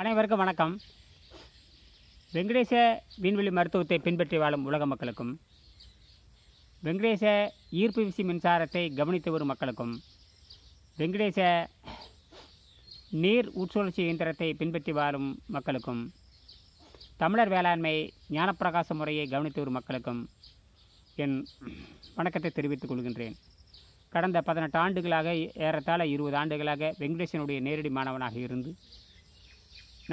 அனைவருக்கும் வணக்கம். வெங்கடேச விண்வெளி மருத்துவத்தை பின்பற்றி வாழும் உலக மக்களுக்கும் வெங்கடேச ஈர்ப்பு விசி மின்சாரத்தை கவனித்து வரும் மக்களுக்கும் வெங்கடேச நீர் உட்சுழற்சி இயந்திரத்தை பின்பற்றி வாழும் மக்களுக்கும் தமிழர் வேளாண்மை ஞானப்பிரகாச முறையை கவனித்து வரும் மக்களுக்கும் என் வணக்கத்தை தெரிவித்துக் கொள்கின்றேன். கடந்த பதினெட்டு ஆண்டுகளாக ஏறத்தாழ இருபது ஆண்டுகளாக வெங்கடேசனுடைய நேரடி மாணவனாக இருந்து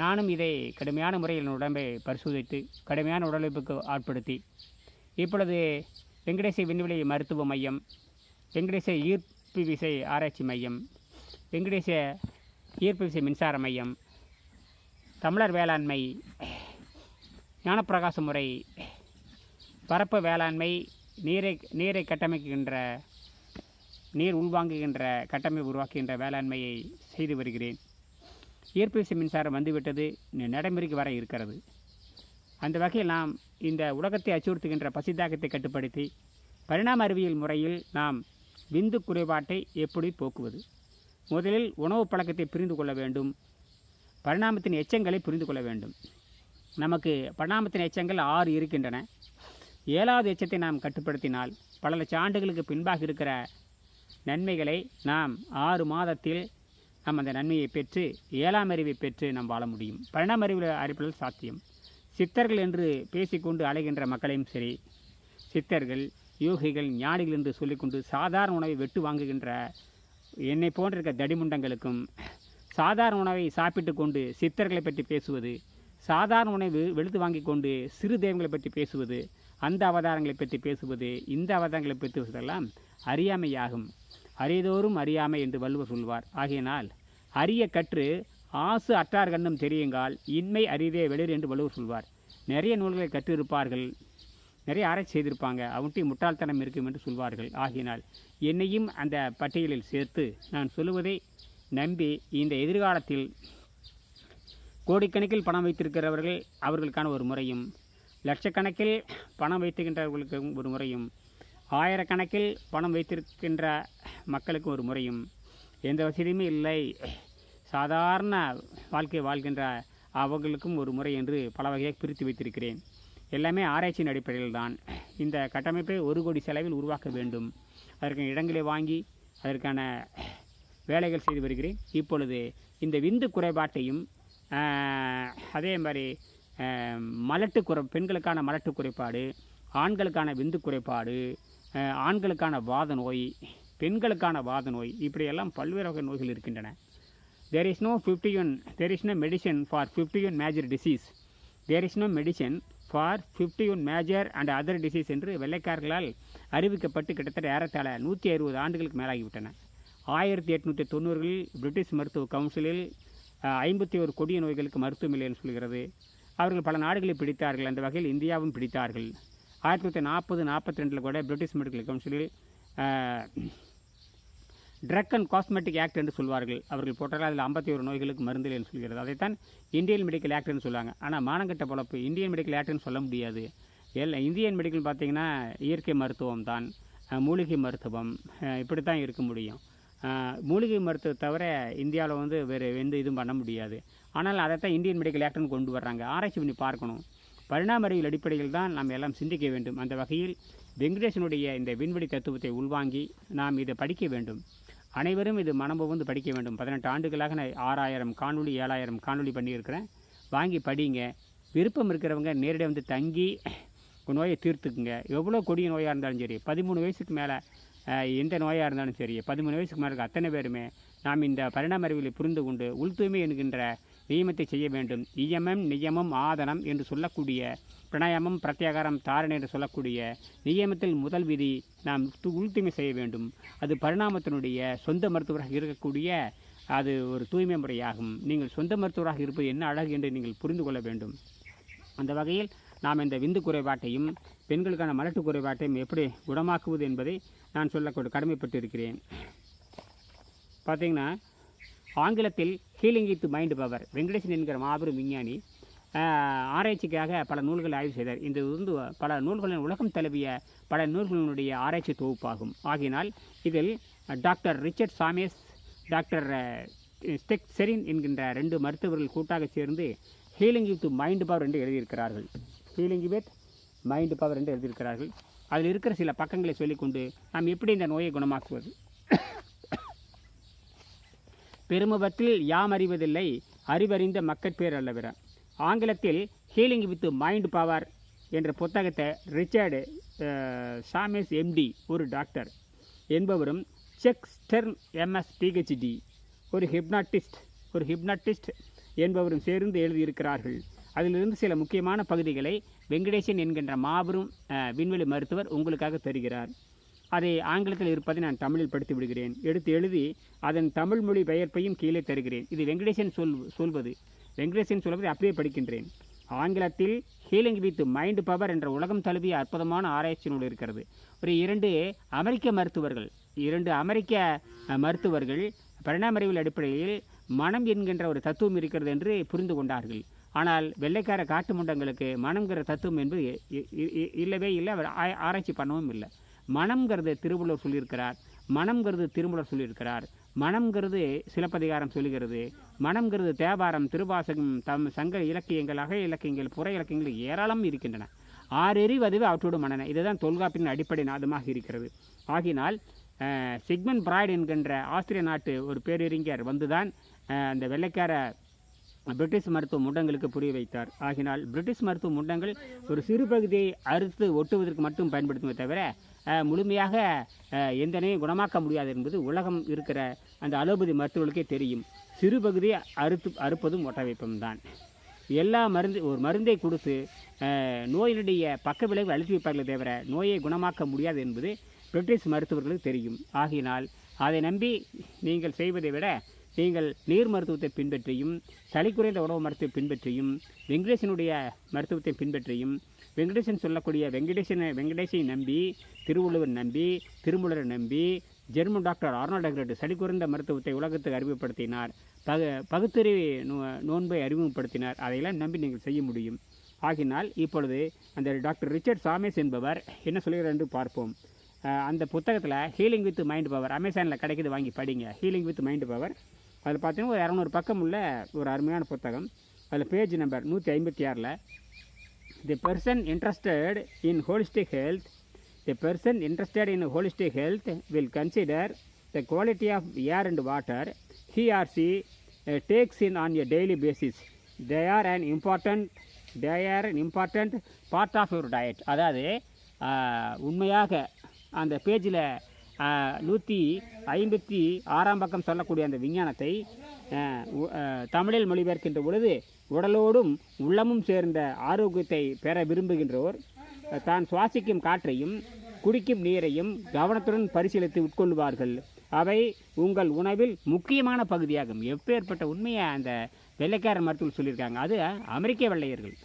நானும் இதை கடுமையான முறையில் என் உடம்பை பரிசோதித்து கடுமையான உடலுறுப்புக்கு ஆட்படுத்தி இப்பொழுது வெங்கடேச விண்வெளி மருத்துவ மையம் வெங்கடேச ஈர்ப்பு விசை ஆராய்ச்சி மையம் வெங்கடேச ஈர்ப்பு விசை மின்சார மையம் தமிழர் வேளாண்மை ஞானப்பிரகாச முறை பரப்பு வேளாண்மை நீரை நீரை கட்டமைக்கின்ற நீர் உள்வாங்குகின்ற கட்டமைப்பு உருவாக்குகின்ற வேளாண்மையை செய்து வருகிறேன். ஈர்ப்பு மின்சாரம் வந்துவிட்டது. நடைமுறைக்கு வர இருக்கிறது. அந்த வகையில் நாம் இந்த உலகத்தை அச்சுறுத்துகின்ற பசித்தாகத்தை கட்டுப்படுத்தி பரிணாம அறிவியல் முறையில் நாம் விந்து குறைபாட்டை எப்படி போக்குவது? முதலில் உணவு பழக்கத்தை புரிந்து கொள்ள வேண்டும். பரிணாமத்தின் எச்சங்களை புரிந்து கொள்ள வேண்டும். நமக்கு பரிணாமத்தின் எச்சங்கள் ஆறு இருக்கின்றன. ஏழாவது எச்சத்தை நாம் கட்டுப்படுத்தினால் பல லட்ச ஆண்டுகளுக்கு பின்பாக இருக்கிற நன்மைகளை நாம் ஆறு மாதத்தில் நாம் அந்த நன்மையை பெற்று ஏழாம் அறிவை பெற்று நாம் வாழ முடியும். பன்னெண்டாம் அறிவில் அறிப்பதில் சாத்தியம். சித்தர்கள் என்று பேசிக்கொண்டு அலைகின்ற மக்களையும் சரி சித்தர்கள் யோகிகள் ஞானிகள் என்று சொல்லிக்கொண்டு சாதாரண உணவை வெட்டு வாங்குகின்ற என்னை போன்றிருக்க தடிமுண்டங்களுக்கும் சாதாரண உணவை சாப்பிட்டு கொண்டு சித்தர்களை பற்றி பேசுவது சாதாரண உணவு வெளுத்து வாங்கி கொண்டு சிறு தெய்வங்களை பற்றி பேசுவது அந்த அவதாரங்களை பற்றி பேசுவது இந்த அவதாரங்களை பற்றி பேசுவதெல்லாம் அறியாமையாகும். அறியதோறும் அறியாமை என்று வள்ளுவர் சொல்வார். ஆகையினால் அரிய கற்று ஆசு அற்றார் கண்ணும் தெரியுங்கால் இன்மை அரிதே வெளிர் என்று வள்ளுவர் சொல்வார். நிறைய நூல்களை கற்றிருப்பார்கள். நிறைய ஆராய்ச்சி செய்திருப்பாங்க. அவன்கிட்ட முட்டாள்தனம் இருக்கும் என்று சொல்வார்கள். ஆகினால் என்னையும் அந்த பட்டியலில் சேர்த்து நான் சொல்லுவதை நம்பி இந்த எதிர்காலத்தில் கோடிக்கணக்கில் பணம் வைத்திருக்கிறவர்கள் அவர்களுக்கான ஒரு முறையும் லட்சக்கணக்கில் பணம் வைத்திருக்கின்றவர்களுக்கு ஒரு முறையும் ஆயிரக்கணக்கில் பணம் வைத்திருக்கின்ற மக்களுக்கு ஒரு முறையும். எந்த வசதியுமே இல்லை. சாதாரண வாழ்க்கை வாழ்கின்ற அவர்களுக்கும் ஒரு முறை என்று பல வகையாக பிரித்து வைத்திருக்கிறேன். எல்லாமே ஆராய்ச்சியின் அடிப்படையில் தான். இந்த கட்டமைப்பை ஒரு கோடி செலவில் உருவாக்க வேண்டும். அதற்கான இடங்களை வாங்கி அதற்கான வேலைகள் செய்து வருகிறேன். இப்பொழுது இந்த விந்து குறைபாட்டையும் அதே மாதிரி மலட்டு குறை பெண்களுக்கான மலட்டு குறைபாடு ஆண்களுக்கான விந்து குறைபாடு ஆண்களுக்கான வாத நோய் பெண்களுக்கான வாத நோய் இப்படியெல்லாம் பல்வேறு வகை நோய்கள் இருக்கின்றன. There is no fifty one there is no medicine for fifty one major disease there is no medicine for fifty one major and other disease என்று வெள்ளைக்காரர்களால் அறிவிக்கப்பட்டு கிட்டத்தட்ட ஏறத்தாழ நூற்றி அறுபது ஆண்டுகளுக்கு மேலாகிவிட்டன. ஆயிரத்தி எட்நூற்றி தொண்ணூறுகளில் பிரிட்டிஷ் மருத்துவ கவுன்சிலில் ஐம்பத்தி ஒரு கொடிய நோய்களுக்கு மருத்துவம் இல்லை என்று சொல்கிறது. அவர்கள் பல நாடுகளை பிடித்தார்கள் அந்த வகையில் இந்தியாவும் பிடித்தார்கள். ஆயிரத்தி தொள்ளாயிரத்தி நாற்பது நாற்பத்தி ரெண்டில் கூட பிரிட்டிஷ் மெடிக்கல் கவுன்சிலில் ட்ரக் அண்ட் காஸ்மெட்டிக் ஆக்ட் என்று சொல்வார்கள். அவர்கள் போட்டால் அதில் ஐம்பத்தி ஒரு நோய்களுக்கு மருந்தில் என்று சொல்கிறது. அதைத்தான் இந்தியன் மெடிக்கல் ஆக்ட்னு சொல்லுவாங்க. ஆனால் மானங்கட்ட பொழப்பு இந்தியன் மெடிக்கல் ஆக்ட்னு சொல்ல முடியாது. எல்லாம் இந்தியன் மெடிக்கல் பார்த்தீங்கன்னா இயற்கை மருத்துவம் தான். மூலிகை மருத்துவம். இப்படி தான் இருக்க முடியும். மூலிகை மருத்துவம் தவிர இந்தியாவில் வந்து வேறு எந்த இதுவும் பண்ண முடியாது. ஆனால் அதைத்தான் இந்தியன் மெடிக்கல் ஆக்ட்னு கொண்டு வர்றாங்க. ஆராய்ச்சி பண்ணி பார்க்கணும். பரிணாம அறிவியல் அடிப்படையில் தான் நாம் எல்லாம் சிந்திக்க வேண்டும். அந்த வகையில் வெங்கடேசனுடைய இந்த விண்வெளி தத்துவத்தை உள்வாங்கி நாம் இதை படிக்க வேண்டும். அனைவரும் இது மனம் வந்து படிக்க வேண்டும். பதினெட்டு ஆண்டுகளாக நான் ஆறாயிரம் காணொலி ஏழாயிரம் காணொலி பண்ணியிருக்கிறேன். வாங்கி படிங்க. விருப்பம் இருக்கிறவங்க நேரடியாக வந்து தங்கி நோயை தீர்த்துக்குங்க. எவ்வளோ கொடிய நோயாக இருந்தாலும் சரி பதிமூணு வயசுக்கு மேலே எந்த நோயாக இருந்தாலும் சரி பதிமூணு வயசுக்கு மேலே இருக்க அத்தனை பேருமே நாம் இந்த பரிணாம அறிவியலை புரிந்து கொண்டு உள் தூய்மை என்கின்ற நியமத்தை செய்ய வேண்டும். நியமம் நியமம் ஆதனம் என்று சொல்லக்கூடிய பிரணயமம் பிரத்யாகாரம் தாரணை என்று சொல்லக்கூடிய நியமத்தில் முதல் விதி நாம் து- உள் தூய்மை செய்ய வேண்டும். அது பரிணாமத்தினுடைய சொந்த மருத்துவராக இருக்கக்கூடிய அது ஒரு தூய்மை முறையாகும். நீங்கள் சொந்த மருத்துவராக இருப்பது என்ன அழகு என்று நீங்கள் புரிந்து கொள்ள வேண்டும். அந்த வகையில் நாம் இந்த விந்து குறைபாட்டையும் பெண்களுக்கான மலட்டு குறைபாட்டையும் எப்படி குணமாக்குவது என்பதை நான் சொல்லக்கூடிய கடமைப்பட்டு இருக்கிறேன் பார்த்தீங்கன்னா ஆங்கிலத்தில் healing with mind power. Venkatesan என்கிற மாபெரும் விஞ்ஞானி ஆராய்ச்சிக்காக பல நூல்களை ஆய்வு செய்தார். இந்த வந்து பல நூல்களின் உலகம் தழுவிய பல நூல்களினுடைய ஆராய்ச்சி தொகுப்பாகும். ஆகினால் இதில் டாக்டர் ரிச்சர்ட் சாமேஸ் டாக்டர் ஸ்டெக் செரின் என்கின்ற ரெண்டு மருத்துவர்கள் கூட்டாக சேர்ந்து ஹீலிங் வித் மைண்ட் பவர் என்று எழுதியிருக்கிறார்கள். ஹீலிங் வித் மைண்ட் பவர் என்று எழுதியிருக்கிறார்கள். அதில் இருக்கிற சில பக்கங்களை சொல்லிக்கொண்டு நாம் எப்படி இந்த நோயை குணமாக்குவது? பெருமுகத்தில் யாம் அறிவதில்லை அறிவறிந்த மக்கட்பேர் அல்லவிர ஆங்கிலத்தில் ஹீலிங் வித் மைண்ட் பவர் என்ற புத்தகத்தை ரிச்சர்டு சாமேஸ் எம்டி ஒரு டாக்டர் என்பவரும் செக் ஸ்டெர்ன் எம்எஸ் பிஹெச்டி ஒரு ஹிப்னாட்டிஸ்ட் ஒரு ஹிப்னாட்டிஸ்ட் என்பவரும் சேர்ந்து எழுதியிருக்கிறார்கள். அதிலிருந்து சில முக்கியமான பகுதிகளை வெங்கடேசன் என்கின்ற மாபெரும் விண்வெளி மருத்துவர் உங்களுக்காக தருகிறார். அதை ஆங்கிலத்தில் இருப்பதை நான் தமிழில் படித்து விடுகிறேன். எடுத்து எழுதி அதன் தமிழ் மொழி பெயர்ப்பையும் கீழே தருகிறேன். இது வெங்கடேசன் சொல் சொல்வது. வெங்கடேசன் சொல்வதை அப்படியே படிக்கின்றேன். ஆங்கிலத்தில் ஹீலிங் வித் மைண்ட் பவர் என்ற உலகம் தழுவிய அற்புதமான ஆராய்ச்சி நூல் இருக்கிறது. ஒரு இரண்டு அமெரிக்க மருத்துவர்கள் இரண்டு அமெரிக்க மருத்துவர்கள் பரிணாமறிவியல் அடிப்படையில் மனம் என்கின்ற ஒரு தத்துவம் இருக்கிறது என்று புரிந்து கொண்டார்கள். ஆனால் வெள்ளைக்கார காட்டு முண்டங்களுக்கு மனம்ங்கிற தத்துவம் என்பது இல்லவே இல்லை. ஆராய்ச்சி பண்ணவும் இல்லை. மனம்ங்கிறது திருவள்ளுவர் சொல்லியிருக்கிறார். மனம்ங்கிறது திருமூலர் சொல்லியிருக்கிறார். மனம்ங்கிறது சிலப்பதிகாரம் சொல்லுகிறது. மனம்ங்கிறது தேவாரம் திருவாசகம் தம் சங்க இலக்கியங்கள் அக இலக்கியங்கள் புற இலக்கியங்கள் ஏராளம் இருக்கின்றன. ஆறெறிவு அதுவே அவற்றோடு மனன. இதுதான் தொல்காப்பின் அடிப்படை நாதமாக இருக்கிறது. ஆகினால் சிக்மன் பிராய்டு என்கின்ற ஆஸ்திரிய நாட்டு ஒரு பேரறிஞர் வந்துதான் அந்த வெள்ளைக்கார பிரிட்டிஷ் மருத்துவ முண்டங்களுக்கு புரிய வைத்தார். ஆகினால் பிரிட்டிஷ் மருத்துவ முண்டங்கள் ஒரு சிறு பகுதியை அறுத்து ஒட்டுவதற்கு மட்டும் பயன்படுத்துமே தவிர முழுமையாக எந்தனையும் எந்த குணமாக்க முடியாது என்பது உலகம் இருக்கிற அந்த அலோபதி மருத்துவர்களுக்கே தெரியும். சிறு பகுதியை அறுத்து அறுப்பதும் ஒட்ட வைப்பதும் தான் எல்லா மருந்து ஒரு மருந்தை கொடுத்து நோயினுடைய பக்க விளைவு அழுத்தி வைப்பார்களே தவிர நோயை குணமாக்க முடியாது என்பது பிரிட்டிஷ் மருத்துவர்களுக்கு தெரியும். ஆகினால் அதை நம்பி நீங்கள் செய்வதை விட நீங்கள் நீர் மருத்துவத்தை பின்பற்றியும் சளி குறைந்த உணவு மருத்துவத்தை பின்பற்றியும் வெங்கடேசனுடைய மருத்துவத்தை பின்பற்றியும் வெங்கடேசன் சொல்லக்கூடிய வெங்கடேசனை வெங்கடேசை நம்பி திருவள்ளுவர் நம்பி திருமூலரை நம்பி ஜெர்மன் டாக்டர் ஆர்னால்ட் அக்ரட் சளி குறைந்த மருத்துவத்தை உலகத்துக்கு அறிமுகப்படுத்தினார். பக பகுத்தறிவு நோ நோன்பை அறிமுகப்படுத்தினார். அதையெல்லாம் நம்பி நீங்கள் செய்ய முடியும். ஆகினால் இப்பொழுது அந்த டாக்டர் ரிச்சர்ட் சாமேஸ் என்பவர் என்ன சொல்கிறார் என்று பார்ப்போம். அந்த புத்தகத்தில் ஹீலிங் வித் மைண்ட் பவர் அமேசானில் கிடைக்குது வாங்கி படிங்க. ஹீலிங் வித் மைண்ட் பவர் அதில் பார்த்தீங்கன்னா ஒரு இரநூறு பக்கம் உள்ள ஒரு அருமையான புத்தகம். அதில் பேஜ் நம்பர் நூற்றி ஐம்பத்தி ஆறில் the person interested in holistic health the person interested in holistic health will consider the quality of air and water he or she takes in on a daily basis they are basis. Important they are important important part of important diet அதாவது உண்மையாக அந்த பேஜில் நூற்றி ஐம்பத்தி ஆறாம் பக்கம் சொல்லக்கூடிய அந்த விஞ்ஞானத்தை தமிழில் மொழிபெயர்க்கின்ற பொழுது உடலோடும் உள்ளமும் சேர்ந்த ஆரோக்கியத்தை பெற விரும்புகின்றோர். தான் சுவாசிக்கும் காற்றையும் குடிக்கும் நீரையும் கவனத்துடன் பரிசீலித்து உட்கொள்வார்கள். அவை உங்கள் உணவில் முக்கியமான பகுதியாகும். எப்பேற்பட்ட உண்மையை அந்த வெள்ளைக்கார மருத்துவர் சொல்லியிருக்காங்க. அது அமெரிக்க வெள்ளையர்கள்.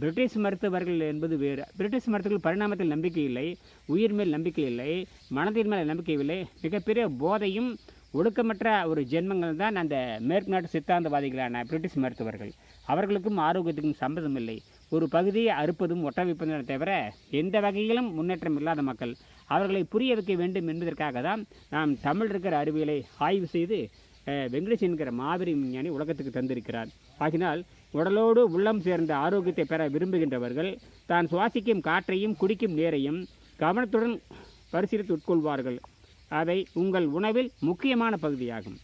பிரிட்டிஷ் மருத்துவர்கள் என்பது வேறு. பிரிட்டிஷ் மருத்துவர்கள் பரிணாமத்தில் நம்பிக்கை இல்லை உயிர் மேல் நம்பிக்கை இல்லை மனதின் மேல் நம்பிக்கை இல்லை. மிகப்பெரிய போதையும் ஒடுக்கமற்ற ஒரு ஜென்மங்கள் தான் அந்த மேற்கு நாட்டு சித்தாந்தவாதிகளான பிரிட்டிஷ் மருத்துவர்கள். அவர்களுக்கும் ஆரோக்கியத்துக்கும் சம்மதம் இல்லை. ஒரு பகுதியை அறுப்பதும் ஒட்ட வைப்பதும் தவிர எந்த வகையிலும் முன்னேற்றம் இல்லாத மக்கள். அவர்களை புரிய வைக்க வேண்டும் என்பதற்காக தான் நாம் தமிழ் இருக்கிற அறிவியலை ஆய்வு செய்து வெங்கடேஷ் என்கிற மாபெரும் விஞ்ஞானி உலகத்துக்கு தந்திருக்கிறார். ஆகினால் உடலோடு உள்ளம் சேர்ந்த ஆரோக்கியத்தை பெற விரும்புகின்றவர்கள் தான் சுவாசிக்கும் காற்றையும் குடிக்கும் நீரையும் கவனத்துடன் பரிசீலித்து உட்கொள்வார்கள் அவை உங்கள் உணவில் முக்கியமான பகுதியாகும்.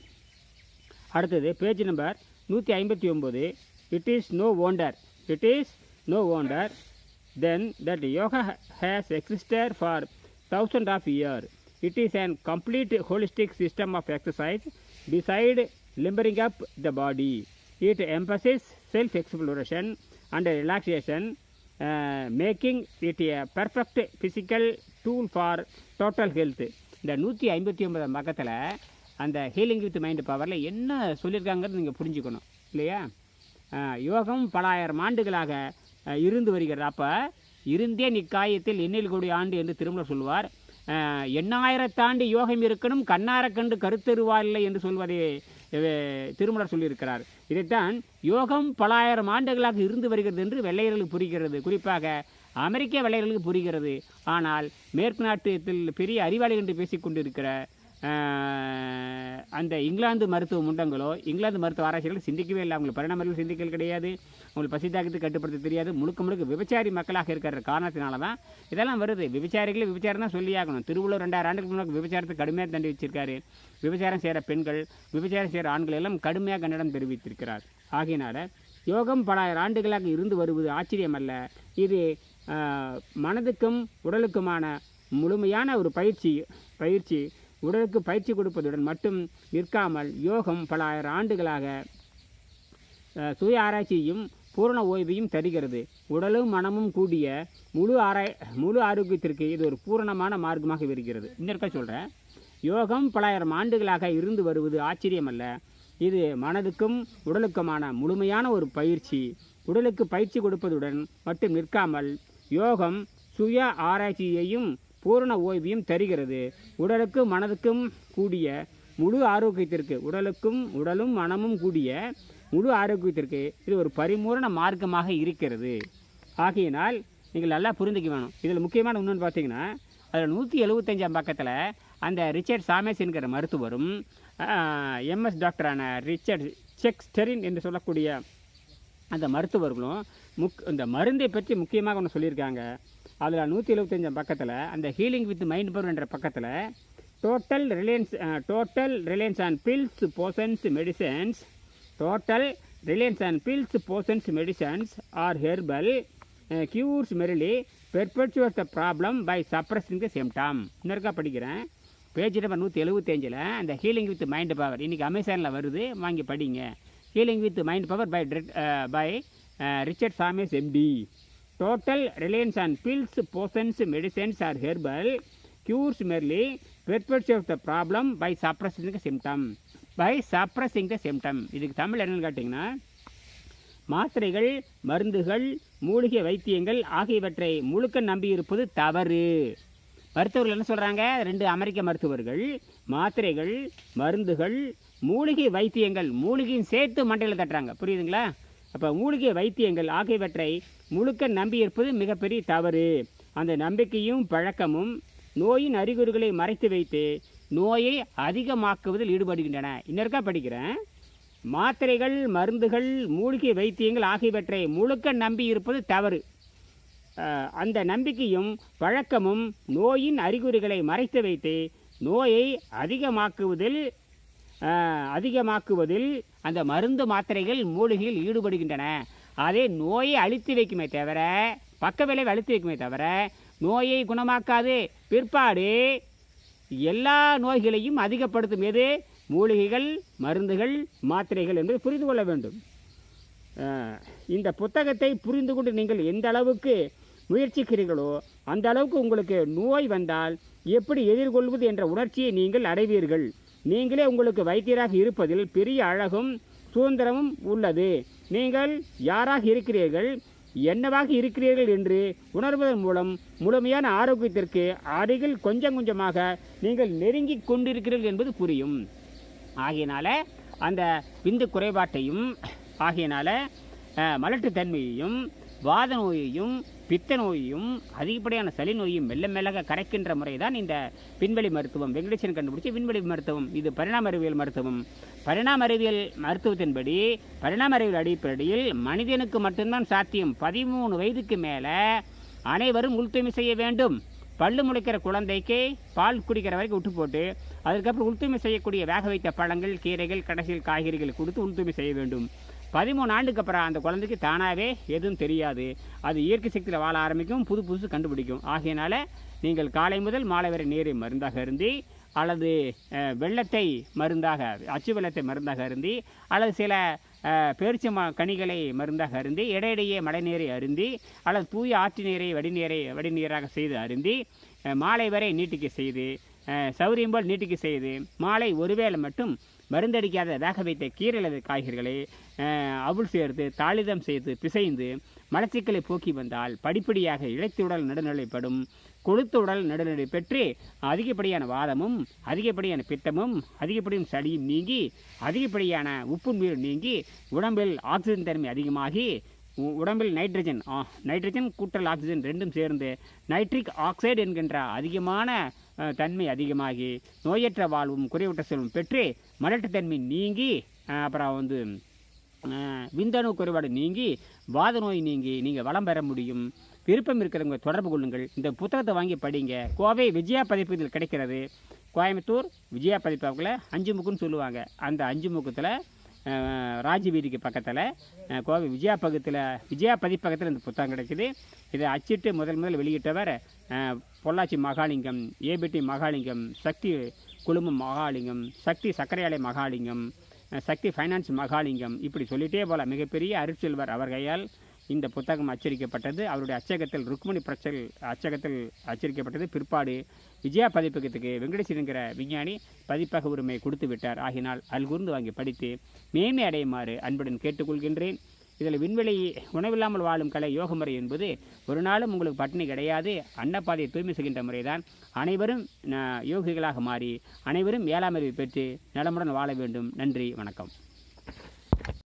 அடுத்தது பேஜ் நம்பர் நூற்றி ஐம்பத்தி ஒம்பது it is no wonder it is no wonder then that yoga has existed for thousand of year it is an complete holistic system of exercise designed limbering up the body It emphasizes self-exploration and relaxation, uh, making it a perfect physical tool for total health. இந்த நூற்றி ஐம்பத்தி ஒன்பதாம் பக்கத்தில் அந்த healing with mind பவரில் என்ன சொல்லியிருக்காங்கிறது நீங்கள் புரிஞ்சுக்கணும் இல்லையா? யோகம் யோகம் பலாயிரம் ஆண்டுகளாக இருந்து வருகிறது. அப்போ இருந்தே நிக்காயத்தில் எண்ணில் கூடிய ஆண்டு என்று திரும்ப சொல்வார் எண்ணாயிரத்தாண்டு யோகம் இருக்கணும் கண்ணார கண்டு கருத்தருவாரில்லை என்று சொல்வதை திருமலர் சொல்லியிருக்கிறார். இதைத்தான் யோகம் பலாயிரம் ஆண்டுகளாக இருந்து வருகிறது என்று வெள்ளையர்களுக்கு புரிகிறது. குறிப்பாக அமெரிக்க வெள்ளையர்களுக்கு புரிகிறது. ஆனால் மேற்கு நாட்டு பெரிய அறிவாளி என்று பேசிக்கொண்டிருக்கிற அந்த இங்கிலாந்து மருத்துவ முண்டங்களோ இங்கிலாந்து மருத்துவ ஆராய்ச்சிகள் சிந்திக்கவே இல்லை. அவங்களுக்கு பரிணாமர்கள் சிந்திக்கல் கிடையாது. அவங்களுக்கு பசி கட்டுப்படுத்த தெரியாது. முழுக்க முழுக்க விபச்சாரி மக்களாக இருக்கிற காரணத்தினால தான் இதெல்லாம் வருது. விபச்சாரிகளை விபச்சாரம் தான் சொல்லியாகணும் திருவள்ளுவர் ரெண்டாயிரம் ஆண்டுக்கு முன்னாடி விபச்சாரத்தை கடுமையாக தண்டி வச்சிருக்காரு விபச்சாரம் செய்கிற பெண்கள் விபச்சாரம் செய்கிற ஆண்கள் எல்லாம் கடுமையாக கண்டனம் தெரிவித்திருக்கிறார். ஆகையினால யோகம் பல ஆண்டுகளாக இருந்து வருவது ஆச்சரியமல்ல. இது மனதுக்கும் உடலுக்குமான முழுமையான ஒரு பயிற்சி பயிற்சி உடலுக்கு பயிற்சி கொடுப்பதுடன் மட்டும் நிற்காமல் யோகம் பல ஆயிரம் ஆண்டுகளாக சுய ஆராய்ச்சியும் பூரண ஓய்வையும் தருகிறது. உடலும் மனமும் கூடிய முழு ஆராய் முழு ஆரோக்கியத்திற்கு இது ஒரு பூரணமான மார்க்கமாக இருக்கிறது இன்னொருக்க சொல்கிறேன் யோகம் பலாயிரம் ஆண்டுகளாக இருந்து வருவது ஆச்சரியமல்ல. இது மனதுக்கும் உடலுக்குமான முழுமையான ஒரு பயிற்சி. உடலுக்கு பயிற்சி கொடுப்பதுடன் மட்டும் நிற்காமல் யோகம் சுய ஆராய்ச்சியையும் பூரண ஓய்வையும் தருகிறது. உடலுக்கும் மனதுக்கும் கூடிய முழு ஆரோக்கியத்திற்கு உடலுக்கும் உடலும் மனமும் கூடிய முழு ஆரோக்கியத்திற்கு இது ஒரு பரிமூரண மார்க்கமாக இருக்கிறது. ஆகையினால் நீங்கள் நல்லா புரிந்துக்க வேணும். இதில் முக்கியமான இன்னொன்று பார்த்தீங்கன்னா அதில் நூற்றி எழுபத்தஞ்சாம் பக்கத்தில் அந்த ரிச்சர்ட் சாமேஸ் என்கிற மருத்துவரும் எம்எஸ் டாக்டரான ரிச்சர்ட் செக்ஸ்டரின் என்று சொல்லக்கூடிய அந்த மருத்துவர்களும் முக் இந்த மருந்தை பற்றி முக்கியமாக ஒன்று சொல்லியிருக்காங்க. அதில் நூற்றி எழுபத்தஞ்சாம் பக்கத்தில் அந்த ஹீலிங் வித் மைண்ட் பவர் என்ற பக்கத்தில் total reliance total reliance on pills potions medicines total reliance on pills potions medicines or herbal cures merely perpetuates the problem by suppressing the symptom இன்னொருக்கா படிக்கிறேன். பேஜ் நம்பர் நூற்றி எழுபத்தஞ்சில் அந்த healing with mind power இன்றைக்கி அமேசானில் வருது வாங்கி படிங்க. Healing with mind power by by Richard Shames MD total reliance on pills potions medicines or herbal cures merely perfect of the problem by suppressing the symptom by suppressing the symptom இதுக்கு தமிழ் என்னன்னு கேட்டிங்கன்னா மாத்திரைகள் மருந்துகள் மூலிகை வைத்தியங்கள் ஆகியவற்றை முழுக்க நம்பியிருப்பது தவறு. மருத்துவர்கள் என்ன சொல்கிறாங்க ரெண்டு அமெரிக்க மருத்துவர்கள் மாத்திரைகள் மருந்துகள் மூலிகை வைத்தியங்கள் மூலிகையும் சேர்த்து மண்டையில் தட்டுறாங்க. புரியுதுங்களா? அப்போ மூலிகை வைத்தியங்கள் ஆகியவற்றை முழுக்க நம்பியிருப்பது மிகப்பெரிய தவறு. அந்த நம்பிக்கையும் பழக்கமும் நோயின் அறிகுறிகளை மறைத்து வைத்து நோயை அதிகமாக்குவதில் ஈடுபடுகின்றன. இன்னொருக்கா படிக்கிறேன். மாத்திரைகள் மருந்துகள் மூலிகை வைத்தியங்கள் ஆகியவற்றை முழுக்க நம்பி இருப்பது தவறு அந்த நம்பிக்கையும் பழக்கமும் நோயின் அறிகுறிகளை மறைத்து வைத்து நோயை அதிகமாக்குவதில் அதிகமாக்குவதில் அந்த மருந்து மாத்திரைகள் மூலிகையில் ஈடுபடுகின்றன. அதே நோயை அழித்து வைக்குமே தவிர பக்க விளைவை அழித்து வைக்குமே தவிர நோயை குணமாக்காது. பிற்பாடு எல்லா நோய்களையும் அதிகப்படுத்தும் எது? மூலிகைகள் மருந்துகள் மாத்திரைகள் என்பதை புரிந்து கொள்ள வேண்டும். இந்த புத்தகத்தை புரிந்து கொண்டு நீங்கள் எந்த அளவுக்கு முயற்சிக்கிறீர்களோ அந்த அளவுக்கு உங்களுக்கு நோய் வந்தால் எப்படி எதிர்கொள்வது என்ற உணர்ச்சியை நீங்கள் அடைவீர்கள். நீங்களே உங்களுக்கு வைத்தியராக இருப்பதில் பெரிய அழகும் சுதந்திரமும் உள்ளது. நீங்கள் யாராக இருக்கிறீர்கள்? என்னவாக இருக்கிறீர்கள் என்று உணர்வதன் மூலம் முழுமையான ஆரோக்கியத்திற்கு அருகில் கொஞ்சம் கொஞ்சமாக நீங்கள் நெருங்கி கொண்டிருக்கிறீர்கள் என்பது புரியும். ஆகையினால அந்த விந்து குறைபாட்டையும் ஆகையினால மலட்டுத்தன்மையையும் வாத நோயையும் பித்த நோயையும் அதிகப்படியான சளி நோயும் மெல்ல மெல்லக கரைக்கின்ற முறை தான் இந்த விண்வெளி மருத்துவம். வெங்கடேசன் கண்டுபிடிச்ச விண்வெளி மருத்துவம். இது பரிணாம அறிவியல் மருத்துவம். பரிணாம அறிவியல் மருத்துவத்தின்படி பரிணாம அறிவியல் அடிப்படையில் மனிதனுக்கு மட்டும்தான் சாத்தியம். பதிமூணு வயதுக்கு மேலே அனைவரும் உள்துமை செய்ய வேண்டும். பல்லு முளைக்கிற குழந்தைக்கு பால் குடிக்கிற வரைக்கும் விட்டு போட்டு அதுக்கப்புறம் உள்துமை செய்யக்கூடிய வேக வைத்த பழங்கள் கீரைகள் கடைசியில் காய்கறிகள் கொடுத்து உள்துமை செய்ய வேண்டும். பதிமூணு ஆண்டுக்கு அப்புறம் அந்த குழந்தைக்கு தானாகவே எதுவும் தெரியாது. அது இயற்கை சக்தியில் வாழ ஆரம்பிக்கும் புது புதுசு கண்டுபிடிக்கும். ஆகையினால நீங்கள் காலை முதல் மாலை வரை நீரை மருந்தாக அருந்தி அல்லது வெள்ளத்தை மருந்தாக அச்சு வெள்ளத்தை மருந்தாக அருந்தி அல்லது சில அஹ், பேரிச்சம் கனிகளை மருந்தாக அருந்தி இடையிடையே மழைநீரை அருந்தி அல்லது தூய ஆற்று நீரை வடிநீரை வடிநீராக செய்து அருந்தி மாலை வரை நீட்டிக்க செய்து சௌரியம் போல் நீட்டிக்க செய்து மாலை ஒருவேளை மட்டும் மருந்தடிக்காத வேக வைத்த கீரை காய்கறிகளை அவுள் சேர்த்து தாளிதம் செய்து பிசைந்து மலச்சிக்கலை போக்கி வந்தால் படிப்படியாக இழைத்து உடல் நடுநிலைப்படும். கொழுத்த உடல் நடுநிலை பெற்று அதிகப்படியான வாதமும் அதிகப்படியான பித்தமும் அதிகப்படியும் சளியும் நீங்கி அதிகப்படியான உப்பு நீர் நீங்கி உடம்பில் ஆக்சிஜன் தன்மை அதிகமாகி உ- உடம்பில் நைட்ரஜன் ஆ, நைட்ரஜன் கூட்டல் ஆக்சிஜன் ரெண்டும் சேர்ந்து நைட்ரிக் ஆக்சைடு என்கின்ற அதிகமான தன்மை அதிகமாகி நோயற்ற வாழ்வும் குறைவற்ற செல்வம் பெற்று மலட்டுத்தன்மை நீங்கி அப்புறம் வந்து விந்தணு குறைபாடு நீங்கி வாத நோய் நீங்கி நீங்கள் வளம் பெற முடியும். விருப்பம் இருக்கிறவங்க தொடர்பு கொள்ளுங்கள். இந்த புத்தகத்தை வாங்கி படிங்க. கோவை விஜயா பதிப்பு இதில் கிடைக்கிறது. கோயம்புத்தூர் விஜயா பதிப்பாக்கில் அஞ்சு முக்குன்னு சொல்லுவாங்க. அந்த அஞ்சு முக்கத்தில் ராஜவீதிக்கு பக்கத்தில் கோவை விஜயா பக்கத்தில் விஜயா பதிப்பகத்தில் இந்த புத்தகம் கிடைக்குது. இதை அச்சிட்டு முதல் முதல் வெளியிட்டவர் பொள்ளாச்சி மகாலிங்கம் ஏபிடி மகாலிங்கம் சக்தி குழுமம் மகாலிங்கம் சக்தி சக்கரையாலை மகாலிங்கம் சக்தி ஃபைனான்ஸ் மகாலிங்கம் இப்படி சொல்லிட்டே போல மிகப்பெரிய அருட்செல்வர் அவர் கையால் இந்த புத்தகம் அச்சரிக்கப்பட்டது அவருடைய அச்சகத்தில் ருக்மணி பிரச்சல் அச்சகத்தில் அச்சரிக்கப்பட்டது பிற்பாடு விஜயா பதிப்பகத்துக்கு வெங்கடேசனுங்கிற விஞ்ஞானி பதிப்பக உரிமை கொடுத்து விட்டார். ஆகினால் அல்கூர்ந்து வாங்கி படித்து மேன்மை அடையுமாறு அன்புடன் கேட்டுக்கொள்கின்றேன். இதில் விண்வெளி உணவில்லாமல் வாழும் கலை யோக முறை என்பது ஒரு நாளும் உங்களுக்கு பட்டினி கிடையாது. அன்னப்பாதையை தூய்மை செய்கின்ற முறைதான். அனைவரும் யோகிகளாக மாறி அனைவரும் ஏழாம் அறிவு பெற்று நலமுடன் வாழ வேண்டும். நன்றி வணக்கம்.